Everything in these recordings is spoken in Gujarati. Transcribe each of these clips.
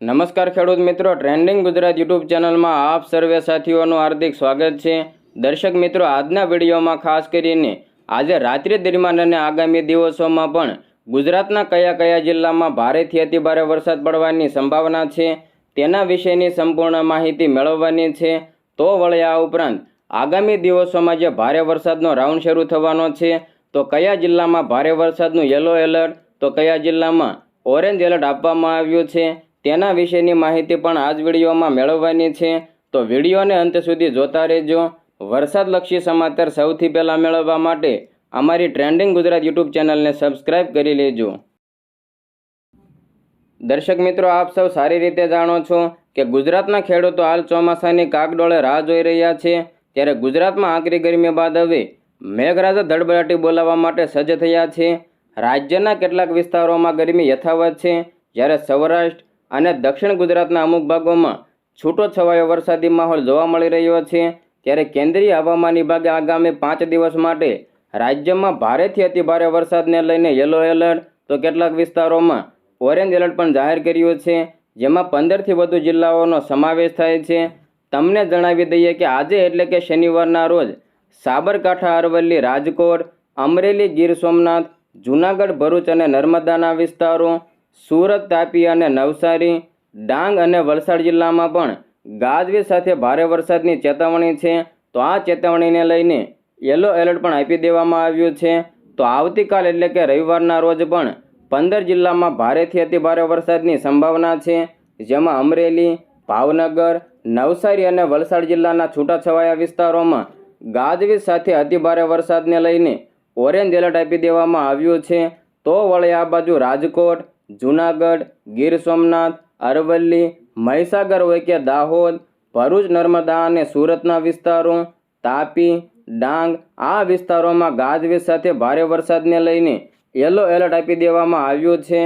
નમસ્કાર ખેડૂત મિત્રો ટ્રેન્ડિંગ ગુજરાત યુટ્યુબ ચેનલમાં આપ સર્વે સાથીઓનું હાર્દિક સ્વાગત છે. દર્શક મિત્રો, આજના વિડીયોમાં ખાસ કરીને આજે રાત્રિ દરમિયાન અને આગામી દિવસોમાં પણ ગુજરાતના કયા કયા જિલ્લામાં ભારેથી અતિભારે વરસાદ પડવાની સંભાવના છે, તેના વિશેની સંપૂર્ણ માહિતી મેળવવાની છે. તો વળી આ ઉપરાંત આગામી દિવસોમાં જે ભારે વરસાદનો રાઉન્ડ શરૂ થવાનો છે, તો કયા જિલ્લામાં ભારે વરસાદનું યલો એલર્ટ, તો કયા જિલ્લામાં ઓરેન્જ એલર્ટ આપવામાં આવ્યું છે તેના વિશેની માહિતી પણ આ જ વિડીયોમાં મેળવવાની છે. તો વિડીયોને અંત સુધી જોતા રહેજો. વરસાદલક્ષી સમાચાર સૌથી પહેલાં મેળવવા માટે અમારી ટ્રેન્ડિંગ ગુજરાત યુટ્યુબ ચેનલને સબસ્ક્રાઇબ કરી લેજો. દર્શક મિત્રો, આપ સૌ સારી રીતે જાણો છો કે ગુજરાતના ખેડૂતો હાલ ચોમાસાની કાગડોળે રાહ જોઈ રહ્યા છે. ત્યારે ગુજરાતમાં આકરી ગરમી બાદ હવે મેઘરાજા ધડબડાટી બોલાવવા માટે સજ્જ થયા છે. રાજ્યના કેટલાક વિસ્તારોમાં ગરમી યથાવત છે. જ્યારે સૌરાષ્ટ્ર અને દક્ષિણ ગુજરાતના અમુક ભાગોમાં છૂટો છવાયો વરસાદી માહોલ જોવા મળી રહ્યો છે. ત્યારે કેન્દ્રીય હવામાન વિભાગે આગામી પાંચ દિવસ માટે રાજ્યમાં ભારેથી અતિભારે વરસાદને લઈને યલો એલર્ટ તો કેટલાક વિસ્તારોમાં ઓરેન્જ એલર્ટ પણ જાહેર કર્યું છે, જેમાં પંદરથી વધુ જિલ્લાઓનો સમાવેશ થાય છે. તમને જણાવી દઈએ કે આજે એટલે કે શનિવારના રોજ સાબરકાંઠા, અરવલ્લી, રાજકોટ, અમરેલી, ગીર સોમનાથ, જૂનાગઢ, ભરૂચ અને નર્મદાના વિસ્તારો સુરત, તાપી અને નવસારી, ડાંગ અને વલસાડ જિલ્લામાં પણ ગાજવીજ સાથે ભારે વરસાદની ચેતવણી છે. તો આ ચેતવણીને લઈને યલો એલર્ટ પણ આપી દેવામાં આવ્યું છે. તો આવતીકાલ એટલે કે રવિવારના રોજ પણ પંદર જિલ્લામાં ભારેથી અતિભારે વરસાદની સંભાવના છે. જેમાં અમરેલી, ભાવનગર, નવસારી અને વલસાડ જિલ્લાના છૂટાછવાયા વિસ્તારોમાં ગાજવીજ સાથે અતિભારે વરસાદને લઈને ઓરેન્જ એલર્ટ આપી દેવામાં આવ્યું છે. તો વળી આ બાજુ રાજકોટ જૂનાગઢ, ગીર સોમનાથ, અરવલ્લી, મહીસાગર હોય કે દાહોદ, ભરૂચ, નર્મદા અને સુરતના વિસ્તારો, તાપી, ડાંગ, આ વિસ્તારોમાં ગાજવીજ સાથે ભારે વરસાદને લઈને યલો એલર્ટ આપી દેવામાં આવ્યું છે.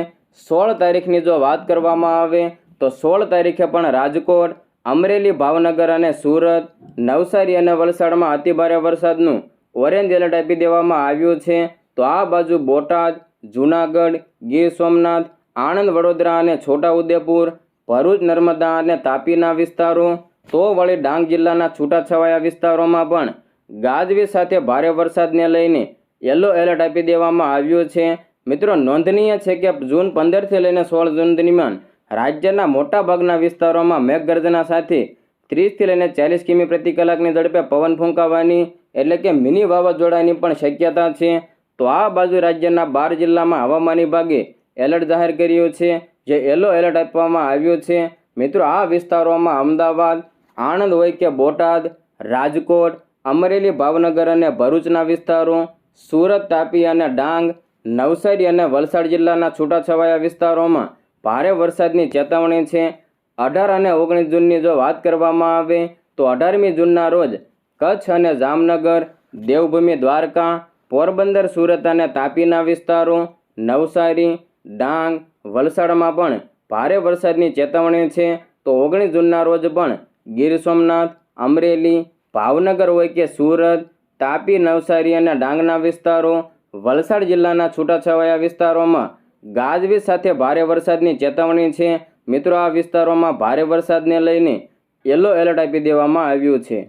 સોળ તારીખની જો વાત કરવામાં આવે, તો સોળ તારીખે પણ રાજકોટ, અમરેલી, ભાવનગર અને સુરત, નવસારી અને વલસાડમાં અતિભારે વરસાદનું ઓરેન્જ એલર્ટ આપી દેવામાં આવ્યું છે. તો આ બાજુ બોટાદ જૂનાગઢ, ગીર સોમનાથ, આણંદ, વડોદરા અને છોટાઉદેપુર, ભરૂચ, નર્મદા અને તાપીના વિસ્તારો, તો વળી ડાંગ જિલ્લાના છૂટાછવાયા વિસ્તારોમાં પણ ગાજવીજ સાથે ભારે વરસાદને લઈને યલો એલર્ટ આપી દેવામાં આવ્યું છે. મિત્રો, નોંધનીય છે કે જૂન પંદરથી લઈને સોળ જૂન દરમિયાન રાજ્યના મોટાભાગના વિસ્તારોમાં મેઘગર્જના સાથે ત્રીસથી લઈને ચાલીસ કિમી પ્રતિ કલાકની ઝડપે પવન ફૂંકાવાની, એટલે કે મિની વાવાઝોડાની પણ શક્યતા છે. તો આ બાજુ રાજ્યના બાર જિલ્લામાં હવામાન વિભાગે એલર્ટ જાહેર કર્યું છે, જે યલો એલર્ટ આપવામાં આવ્યો છે. મિત્રો, આ વિસ્તારોમાં અમદાવાદ, આણંદ હોય કે બોટાદ, રાજકોટ, અમરેલી, ભાવનગર અને ભરૂચના વિસ્તારો, સુરત, તાપી અને ડાંગ, નવસારી અને વલસાડ જિલ્લાના છૂટાછવાયા વિસ્તારોમાં ભારે વરસાદની ચેતવણી છે. અઢાર અને ઓગણીસ જૂનની જો વાત કરવામાં આવે, તો અઢારમી જૂનના રોજ કચ્છ અને જામનગર, દેવભૂમિ દ્વારકા પોરબંદર, સુરત અને તાપીના વિસ્તારો, નવસારી, ડાંગ, વલસાડમાં પણ ભારે વરસાદની ચેતવણી છે. તો ઓગણીસ જૂનના રોજ પણ ગીર સોમનાથ, અમરેલી, ભાવનગર હોય કે સુરત, તાપી, નવસારી અને ડાંગના વિસ્તારો, વલસાડ જિલ્લાના છૂટાછવાયા વિસ્તારોમાં ગાજવીજ સાથે ભારે વરસાદની ચેતવણી છે. મિત્રો, આ વિસ્તારોમાં ભારે વરસાદને લઈને યલો એલર્ટ આપી દેવામાં આવ્યું છે.